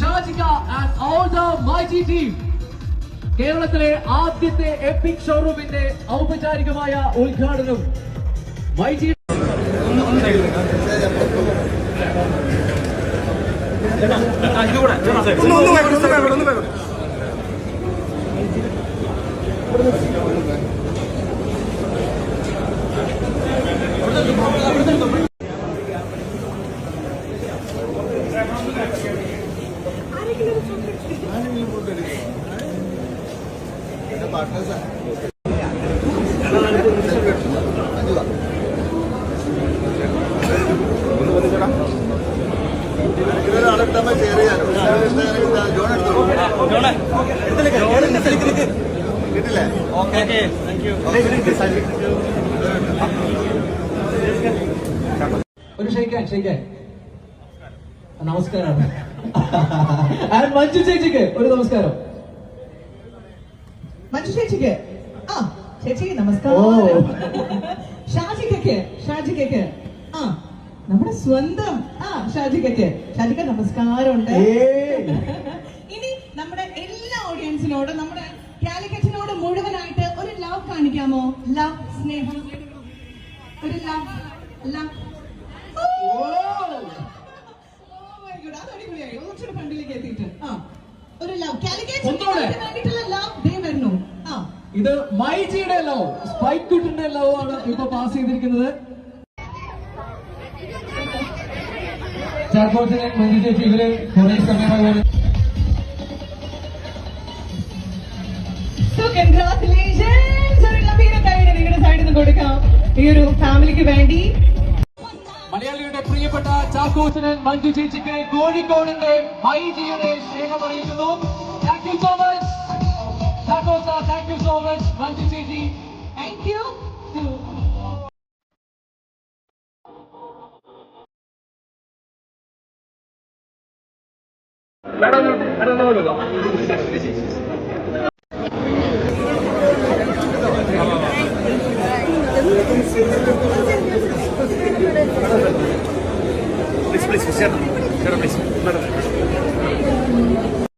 ഷാജിക and all the mighty team കേരളത്തിലെ ആദ്യത്തെ EPIC ഷോറൂമിന്റെ ഔപചാരികമായ ഉദ്ഘാടനം മൈറ്റി ഒന്ന് ഒന്ന് വേഗം ഒന്ന് വേഗം ഒന്ന് വേഗം കിട്ടില്ലേ ഒരു ക്ഷയിക്കാൻ ക്ഷയിക്കാൻ നമസ്കാരം. ആൻഡ് മഞ്ജു ചേച്ചിക്ക് ഒരു നമസ്കാരം. മഞ്ജു ചേച്ചിക്ക്? ആ ചേച്ചി നമസ്കാരം. ഓ. ഷാജിക്കയ്ക്ക് ഷാജിക്കയ്ക്ക് ആ നമ്മുടെ സ്വന്തം ആ ഷാജിക്കൊക്കെ. ഷാജിക്ക നമസ്കാരമുണ്ട്. ഏയ്. ഇനി നമ്മുടെ എല്ലാ ഓഡിയൻസിനോടും നമ്മുടെ കാലിക്കറ്റിനോട് മുഴുവനായിട്ട് ഒരു ലവ് കാണിക്കാമോ? ലവ് സ്നേഹം. ഒരു ലവ് ലവ് അടിപൊളിയായി കുറച്ചുകൂടെ ഫണ്ടിലേക്ക് എത്തിയിട്ട് ആ ഒരു ലവ് ഒന്നുകൂടെ. കാലിക്കറ്റ് വേണ്ടിയിട്ടുള്ള ലവ് ദേ വരുന്നു ആ ഇത് മൈജിയുടെ ലവ് സ്പൈക്ക് കുട്ടിന്റെ ലവ് ആണ് ഇപ്പൊ പാസ് ചെയ്തിരിക്കുന്നത്. ചാക്കോച്ചനെ മഞ്ജു ചേച്ചി ഇവർ കുറെ സമയമായി കൺഗ്രാറ്റുലേഷൻസ് ഒരു ഗംഭീര നിങ്ങളുടെ സൈഡിൽ നിന്ന് കൊടുക്കാം. ഈ ഒരു ഫാമിലിക്ക് വേണ്ടി. പ്രിയപ്പെട്ട ചാക്കോച്ചനൻ മഞ്ജു ചേച്ചിക്ക് കോഴിക്കോടിന്റെ മൈജിയുടെ സ്നേഹം അറിയിക്കുന്നു. Thank you so much ചാക്കോച്ച thank you so much Manju ചേച്ചി താങ്ക് യു പ്ലീസ് പ്ലീസ് ചേട്ടാ Cierra, cierra,